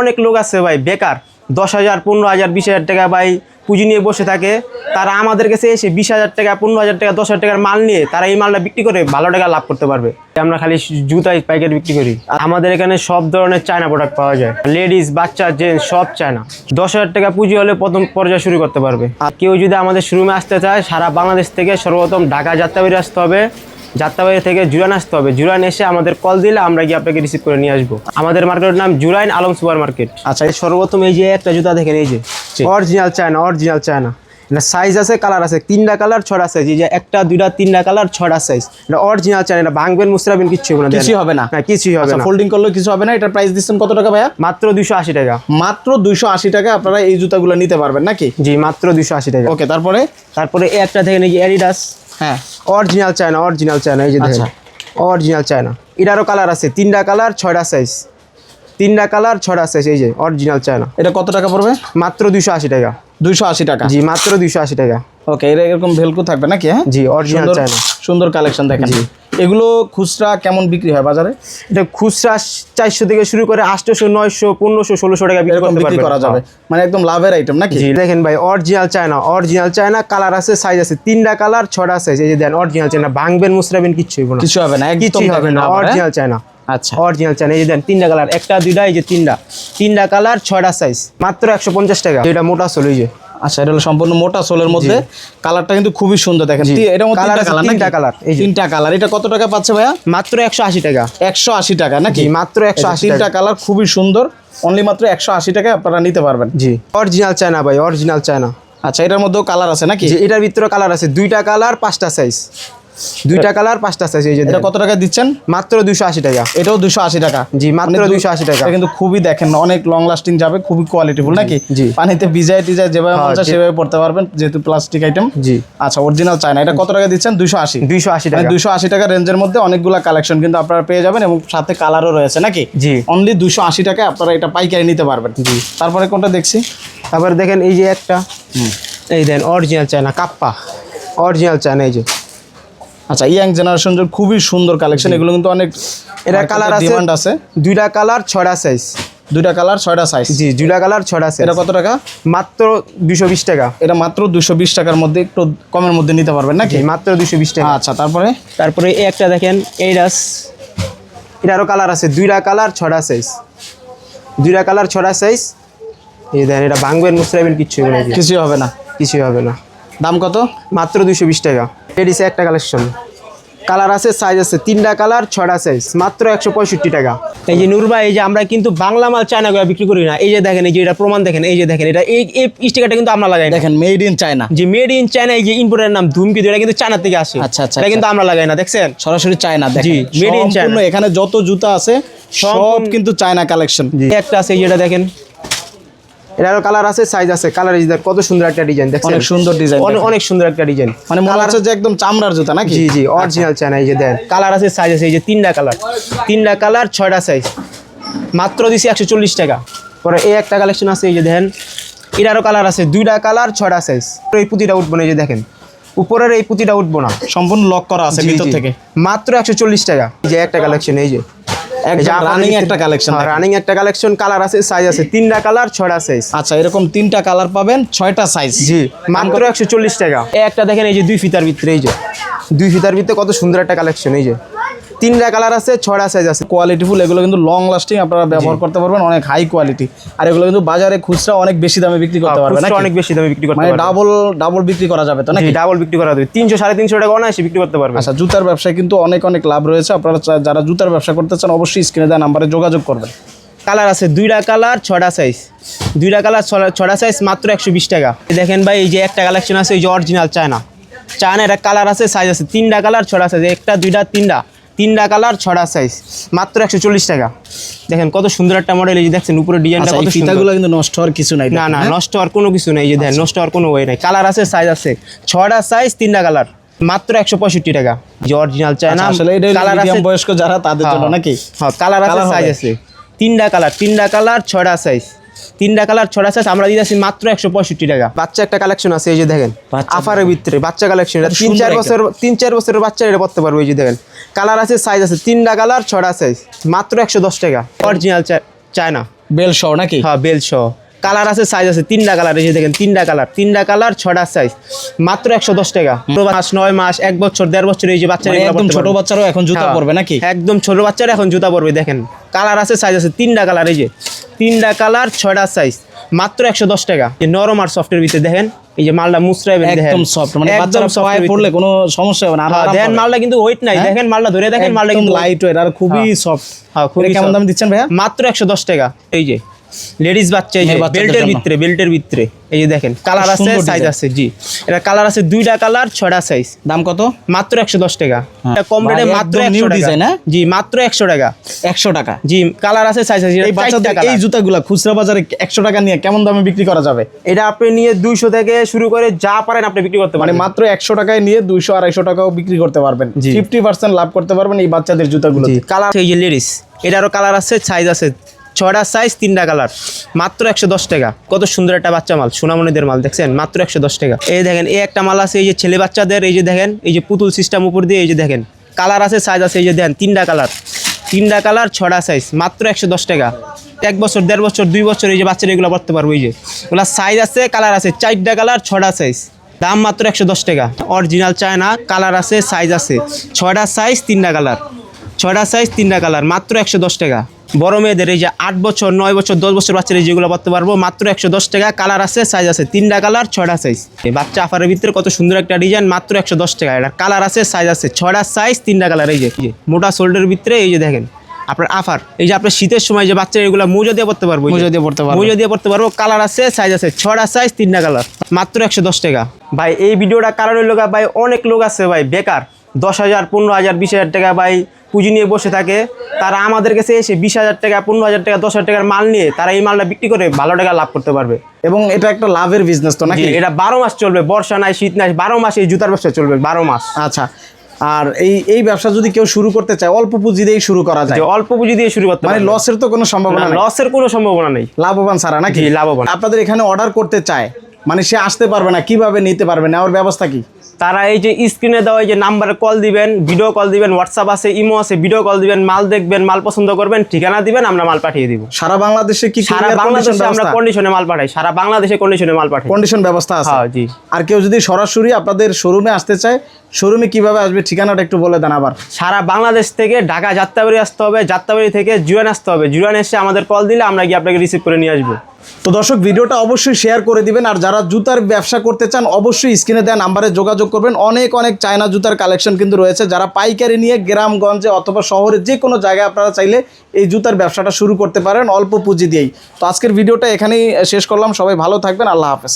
অনেক লোক আছে ভাই, বেকার। দশ হাজার, পনেরো হাজার, বিশ হাজার টাকা ভাই পুঁজি নিয়ে বসে থাকে। তারা আমাদের কাছে এসে বিশ হাজার টাকা, পনেরো হাজার টাকা, দশ হাজার টাকার মাল নিয়ে তারা এই মালটা বিক্রি করে ভালো টাকা লাভ করতে পারবে। আমরা খালি জুতাই, পাইকারি বিক্রি করি। আমাদের এখানে সব ধরনের চায়না প্রোডাক্ট পাওয়া যায়। লেডিস, বাচ্চা জেন্টস সব চায়না। দশ হাজার টাকা পুঁজি হলে প্রথম পর্যায়ে শুরু করতে পারবে। আর কেউ যদি আমাদের শোরুমে আসতে চায়, সারা বাংলাদেশ থেকে সর্বপ্রথম ঢাকা যাত্রাবাড়ি আসতে হবে। যাত্রাবাড়ি থেকে জুরান আসতে হবে। জুরান এসে আমাদের কল দিলে আমরা গিয়ে আপনাকে রিসিভ করে নিয়ে আসব। আমাদের মার্কেটের নাম জুরাইন আলম সুপার মার্কেট আচ্ছা এই সর্বপ্রথম এই যে একটা জুতা দেখেন এই যে। অরিজিনাল চায়না অরিজিনাল চায়না এটা সাইজ আছে কালার আছে তিনটা কালার ছটা সাইজ এই যে একটা দুইটা তিনটা কালার ছটা সাইজ এটা অরিজিনাল চায়না এটা ভাঙবেন মুসরাবেন কিচ্ছু হবে না। কিছুই হবে না। না কিছুই হবে আচ্ছা না। ফোল্ডিং করলেও কিছু হবে না এটার প্রাইস দিচ্ছেন কত টাকা ভাইয়া? মাত্র দুশো আশি টাকা। মাত্র দুশো আশি টাকা আপনারা এই জুতাগুলো নিতে পারবেন নাকি? জি মাত্র দুশো আশি টাকা। ওকে তারপরে? তারপরে এই একটা থেকে নাকি অ্যাডিডাস হ্যাঁ। অরিজিনাল চায়না অরিজিনাল চায়না এই যে দেখেন। অরিজিনাল চায়না এটারও কালার আছে তিনটা কালার ছয়টা সাইজ তিনটা কালার ছয়টা সাইজ এই যে অরিজিনাল চায়না। এটা কত টাকা পড়বে? মাত্র দুশো আশি টাকা। দুইশো আশি টাকা? জি মাত্র দুশো আশি টাকা। ওকে এটা এরকম ভেলকু থাকবে নাকি হ্যাঁ? জি অরিজিনাল সুন্দর চায়না। সুন্দর কালেকশন দেখেন। জি। এগুলো খুচরা কেমন বিক্রি হয় বাজারে? এটা খুচরা চারশো থেকে শুরু করে আটশোশো নয়শো পনেরোশো ষোলোশো টাকা বিক্রি করা যাবে। মানে একদম লাভের আইটেম নাকি? দেখেন ভাই original China original China colour আছে সাইজ আছে তিনটা কালার ছটা সাইজ এই যে দেন অরিজিনাল চায়না ভাঙবেন মুসরাবেন কিচ্ছু হইব না। কিছু হবে না একদম হবে না হ্যাঁ? Original China. আচ্ছা। অরিজিনাল চায়না এই যে দেন তিনটা কালার একটা দুইটা এই যে তিনটা। তিনটা কালার ছয়টা সাইজ মাত্র একশো পঞ্চাশ টাকা। এটা মোটা চলে এই যে। আচ্ছা এটা হলো সম্পূর্ণ মোটা সোলের মধ্যে। কালারটা কিন্তু খুবই সুন্দর দেখেন। তিনটা কালার এই তিনটা কালার এটা কত টাকা পাচ্ছে ভাইয়া? মাত্র একশো আশি টাকা। একশো আশি টাকা নাকি? মাত্র 180 তিনটা টাকা। কালার খুবই সুন্দর। অনলি মাত্র একশো আশি টাকা আপনারা নিতে পারবেন। জি। অরিজিনাল চায়না ভাই অরিজিনাল চায়না আচ্ছা এটার মধ্যেও কালার আছে নাকি? এটার ভিতরে কালার আছে। দুইটা কালার পাঁচটা সাইজ দুইটা কালার পাঁচটা সাইজ এই যে এটা কত টাকা দিচ্ছেন? মাত্র দুশো আশি টাকা। এটাও দুশো আশি টাকা। জি, মাত্র মানে দু- 280 টাকা। এটা কিন্তু খুবই দেখেন অনেক লং লাস্টিং যাবে খুবই কোয়ালিটিফুল নাকি? জি। পানিতে ভিজায় টিজায় যেভাবে মন হ্যাঁ, চায় সেভাবে পড়তে পারবেন যেহেতু প্লাস্টিক আইটেম জি। আচ্ছা অরিজিনাল চায়না এটা কত টাকা দিচ্ছেন? দুশো আশি। দুইশো আশি মানে টাকা। দুশো আশি টাকা রেঞ্জের মধ্যে অনেকগুলো কালেকশন কিন্তু আপনারা পেয়ে যাবেন এবং সাথে কালারও রয়েছে নাকি? জি। অনলি দুশো আশি টাকায় আপনারা এটা পাইকারি নিতে পারবেন। জি। তারপরে কোনটা দেখছি? তারপরে দেখেন এই যে একটা। এই দেন original China kappa. Original China এই যে। আচ্ছা ইয়াং জেনারেশন খুবই সুন্দর কালেকশন এগুলো কিন্তু অনেক এটা কালার আছে ডিমান্ড আছে। দুইটা কালার ছয়টা সাইজ দুইটা কালার ছয়টা সাইজ জি দুইটা কালার ছয়টা সাইজ এটা কত টাকা? মাত্র দুশো বিশ টাকা। এটা মাত্র দুশো বিশ টাকার মধ্যে একটু কমের মধ্যে নিতে পারবেন নাকি? মাত্র দুশো বিশ টাকা। আচ্ছা তারপরে? তারপরে এই একটা দেখেন এইডাস এটারও কালার আছে দুইটা কালার ছটা সাইজ দুইটা কালার ছটা সাইজ এই দেন এটা ভাঙবেন মুসরাবেন কিচ্ছু হবে না কিছুই হবে না। কিছুই হবে না। দাম কত? মাত্র দুশো বিশ টাকা। লেডিসে একটা কালেকশন কালার আছে সাইজ আছে তিনটা কালার ছটা সাইজ মাত্র একশো পঁয়ষট্টি টাকা। এই যে নুরবা এই যে আমরা কিন্তু বাংলা মাল চায়না করে বিক্রি করি না। এই যে দেখেন এই যে এটা প্রমাণ দেখেন এই যে দেখেন এটা এই এই স্টিকারটা কিন্তু আমরা লাগাই দেখেন মেড ইন চায়না যে মেড ইন চায়না এই যে ইম্পোর্টের নাম ধুমকিতু এটা কিন্তু চায়না থেকে আসে। আচ্ছা, আচ্ছা, এটা কিন্তু আমরা লাগাই না দেখছেন? সরাসরি চায়না জি, in সম্পূর্ণ China। এখানে যত জুতা আছে সব কিন্তু চায়না কালেকশন একটা আছে এই যেটা দেখেন। এটারও কালার আছে সাইজ আছে। কালার ইজ কত সুন্দর একটা ডিজাইন দেখছেন? অনেক সুন্দর ডিজাইন অনেক সুন্দর একটা ডিজাইন মানে কালার হচ্ছে যে একদম চামড়ার জুতা নাকি? জি জি অরিজিনাল চায়না এই যে দেন। কালার আছে সাইজ আছে এই যে তিনটা কালার তিনটা কালার ছয়টা সাইজ মাত্র দিছি একশো চল্লিশ টাকা। পরে এই একটা কালেকশন আছে এই যে দেখেন এটারও কালার আছে দুইটা কালার ছয়টা সাইজ এই পুঁতিটা উঠবো না এই যে দেখেন। উপরের এই পুঁতিটা উঠবো না। সম্পূর্ণ লক করা আছে ভিতর থেকে। মাত্র একশো চল্লিশ টাকা। এই যে একটা কালেকশন এই যে। রানিং একটা কালেকশন রানিং একটা কালেকশন কালার আছে সাইজ আছে তিনটা কালার ছয়টা সাইজ আচ্ছা এরকম তিনটা কালার পাবেন ছয়টা সাইজ জি মাত্র একশো চল্লিশ টাকা। একটা দেখেন এই যে দুই ফিতার ভিতরে এই যে। দুই ফিতার ভিতরে কত সুন্দর একটা কালেকশন এই যে। তিনটা কালার আছে ছয়টা সাইজ আছে। কোয়ালিটিফুল এগুলো কিন্তু লং লাস্টিং আপনারা ব্যবহার করতে পারবেন অনেক হাই কোয়ালিটি আর এগুলো কিন্তু বাজারে খুচরা অনেক বেশি দামে বিক্রি করতে পারবেন অনেক বেশি দামে বিক্রি করতে মানে ডাবল ডাবল বিক্রি করা যাবে তো নাকি? ডাবল বিক্রি করা যাবে। তিনশো সাড়ে তিনশো টাকা অনায়াসে বিক্রি করতে পারবে। আচ্ছা জুতার ব্যবসায় কিন্তু অনেক অনেক লাভ রয়েছে। আপনারা যারা জুতার ব্যবসা করতে চান অবশ্যই স্ক্রিনে দেওয়া নাম্বারে যোগাযোগ করবেন। কালার আছে দুইটা কালার ছটা সাইজ দুইটা কালার ছটা সাইজ মাত্র একশো বিশ টাকা। দেখেন ভাই এই যে একটা কালেকশন আছে এই যে অরিজিনাল চায়না চায়না একটা কালার আছে সাইজ আছে। তিনটা কালার ছটা সাইজ একটা দুইটা তিনটা। তিনটা কালার ছটা সাইজ মাত্র একশো চল্লিশ টাকা। দেখেন কত সুন্দর একটা মডেল এই যে দেখছেন উপরে ডিজাইনটা আচ্ছা কত ফিতাগুলো কিন্তু নষ্ট হওয়ার কিছু নাই না না হ্যাঁ? নষ্ট হওয়ার কোনো কিছু নেই যে দেখেন নষ্ট হওয়ার কোনো ওয়ে নাই। কালার আছে সাইজ আছে। ছটা সাইজ তিনটা কালার মাত্র একশো পঁয়ষট্টি টাকা। যে অরিজিনাল চায়না আচ্ছা, আসলে কালার আছে বয়স্ক যারা তাদের জন্য নাকি? হ্যাঁ কালার আছে সাইজ আছে। তিনটা কালার তিনটা কালার ছয়টা সাইজ তিনটা কালার ছয়টা সাইজ আমরা দিতেছি মাত্র একশো পঁয়ষট্টি টাকা। বাচ্চা একটা কালেকশন আছে এই যে দেখেন আফারের ভিতরে বাচ্চা কালেকশন এটা তিন চার বছর তিন চার বছরের বাচ্চা এটা পড়তে পারবে এই যে দেখেন। কালার আছে সাইজ আছে তিনটা কালার ছয়টা সাইজ মাত্র একশো দশ টাকা। Original China. বেল সহ নাকি? হ্যাঁ বেল সহ কালার আছে সাইজ আছে তিনটা কালার এই যে দেখেন তিনটা কালার তিনটা কালার ছটা সাইজ মাত্র একশো দশ টাকা। মাস নয় মাস এক বছর দেড় বছর এই যে বাচ্চা মানে একদম ছোট বাচ্চারাও এখন জুতা পরবে নাকি? একদম ছোট বাচ্চারা এখন জুতা পরবে দেখেন। কালার আছে সাইজ আছে তিনটা কালার এই যে। তিনটা কালার ছয়টা সাইজ মাত্র একশো দশ টাকা। যে নরম আর সফটের ভিতরে দেখেন এই যে মালটা মুসরাইবেন একদম সফট মানে একদম পায়ে পড়লে কোনো সমস্যা হবে না আর হ্যাঁ, দেখেন মালটা কিন্তু ওয়েট নাই। হ্যাঁ? দেখেন মালটা ধরে দেখেন মালটা কিন্তু লাইট ওয়েট আর খুবই সফট হ্যাঁ খুবই কেমন দাম দিচ্ছেন ভাইয়া? মাত্র একশো দশ টাকা এই যে। লেডিস বাচ্চা এই যে বেল্টের ভিতরে বেল্টের ভিতরে। এই যে দেখেন কালার আছে সাইজ আছে জি। এটা কালার আছে দুইটা কালার ছয়টা সাইজ দাম কত? মাত্র একশো দশ টাকা। হ্যাঁ। এটা কম রেটে মাত্র একশো new হ্যাঁ? জি মাত্র একশো টাকা। একশো টাকা। জি কালার আছে সাইজ আছে এই চারটা বাচ্চাদের এই। জুতাগুলা খুচরা বাজারে একশো টাকা নিয়ে কেমন দামে বিক্রি করা যাবে? এটা আপনি নিয়ে দুইশো থেকে শুরু করে যা পারেন আপনি বিক্রি করতে মানে পারেন মাত্র একশো টাকায় নিয়ে দুইশো আড়াইশো টাকাও বিক্রি করতে পারবেন। ফিফটি পার্সেন্ট লাভ করতে পারবেন এই বাচ্চাদের জুতাগুলো কালার এই যে লেডিস এটারও কালার আছে সাইজ আছে ছয়টা সাইজ তিনটা কালার মাত্র একশো দশ টাকা। কত সুন্দর একটা বাচ্চা মাল, সোনামণিদের মাল, দেখছেন? মাত্র একশো দশ টাকা। এই দেখেন, এই একটা মাল আছে, এই যে ছেলে বাচ্চাদের, এই যে দেখেন, এই যে পুতুল সিস্টেম উপর দিয়ে, এই যে দেখেন। কালার আছে সাইজ আছে, এই যে দেখেন তিনটা কালার তিনটা কালার ছটা সাইজ মাত্র একশো দশ টাকা। এক বছর, দেড় বছর, দুই বছর এই যে বাচ্চারা এগুলো পড়তে পারব, এই যে। ওগুলা সাইজ আছে কালার আছে, চারটা কালার ছটা সাইজ দাম মাত্র একশো দশ টাকা। অরিজিনাল চায়না কালার আছে সাইজ আছে। ছয়টা সাইজ তিনটা কালার ছয়টা সাইজ তিনটা কালার মাত্র একশো দশ টাকা। বড় মেয়েদের এই যে আট বছর নয় বছর দশ বছর বাচ্চারা যেগুলো পড়তে পারব মাত্র একশো দশ টাকা কালার আছে সাইজ আছে তিনটা কালার ছয়টা সাইজ এই বাচ্চা আফারের ভিতরে কত সুন্দর একটা ডিজাইন মাত্র একশো দশ টাকা। এটা কালার আছে সাইজ আছে ছয়টা সাইজ তিনটা কালার এই যে মোটা শোল্ডারের ভিতরে এই যে দেখেন আপনার আফার। এই যে আপনার শীতের সময় যে বাচ্চা এগুলো মোজা দিয়ে পড়তে পারব। মোজা দিয়ে পড়তে পারব। মোজা দিয়ে পড়তে পারব কালার আছে সাইজ আছে ছটা সাইজ তিনটা কালার মাত্র একশো দশ টাকা। ভাই এই ভিডিওটা কারণ লোক ভাই অনেক লোক আছে ভাই বেকার। দশ হাজার পনেরো হাজার বিশ হাজার টাকা ভাই পুঁজি নিয়ে বসে থাকে তারা আমাদের কাছে এসে বিশ হাজার টাকা পনেরো হাজার টাকা দশ হাজার টাকার মাল নিয়ে তারা এই মালটা বিক্রি করে ভালো টাকা লাভ করতে পারবে। এবং এটা একটা লাভের বিজনেস তো নাকি? এটা বারো মাস চলবে বর্ষা নাই শীত নাই বারো মাস এই জুতার ব্যবসা চলবে বারো মাস। আচ্ছা আর এই এই ব্যবসা যদি কেউ শুরু করতে চায় অল্প পুঁজি দিয়েই শুরু করা যায়। অল্প পুঁজি দিয়ে শুরু করতে মানে লসের তো কোনো সম্ভাবনা লসের কোনো সম্ভাবনা নেই। লাভবান ছাড়া নাকি? লাভবান। আপনাদের এখানে অর্ডার করতে চায় মানে সে আসতে পারবে না কীভাবে নিতে পারবে নেওয়ার ব্যবস্থা কি? তারা এই যে স্ক্রিনে দেওয়া এই যে নাম্বারে কল দিবেন ভিডিও কল দিবেন হোয়াটসঅ্যাপ আছে ইমো আছে ভিডিও কল দিবেন মাল দেখবেন মাল পছন্দ করবেন ঠিকানা দিবেন আমরা মাল পাঠিয়ে দিব। সারা বাংলাদেশে কি সারা বাংলাদেশে আমরা কন্ডিশনে মাল পাঠাই সারা বাংলাদেশে কন্ডিশনে মাল পাঠাই। কন্ডিশন ব্যবস্থা আছে। হ্যাঁ জি। আর কেউ যদি সরাসরি আপনাদের শোরুমে আসতে চায় শোরুমে কীভাবে আসবে ঠিকানাটা একটু বলে দেন আবার। সারা বাংলাদেশ থেকে ঢাকা যাত্রাবাড়ি আসতে হবে যাত্রাবাড়ি থেকে জুয়ান আসতে হবে। জুয়ান এসে আমাদের কল দিলে আমরা গিয়ে আপনাকে রিসিভ করে নিয়ে আসব। তো দর্শক, ভিডিওটা অবশ্যই শেয়ার করে দিবেন, আর যারা জুতার ব্যবসা করতে চান, অবশ্যই স্ক্রিনে দেওয়া নাম্বারে যোগাযোগ করবেন। অনেক অনেক চায়না জুতার কালেকশন কিন্তু রয়েছে। যারা পাইকারি নিয়ে গ্রামগঞ্জে অথবা শহরে যে কোনো জায়গায় আপনারা চাইলে এই জুতার ব্যবসাটা শুরু করতে পারেন, অল্প পুঁজি দিয়েই। তো আজকের ভিডিওটা এখানেই শেষ করলাম। সবাই ভালো থাকবেন। আল্লাহ হাফেজ।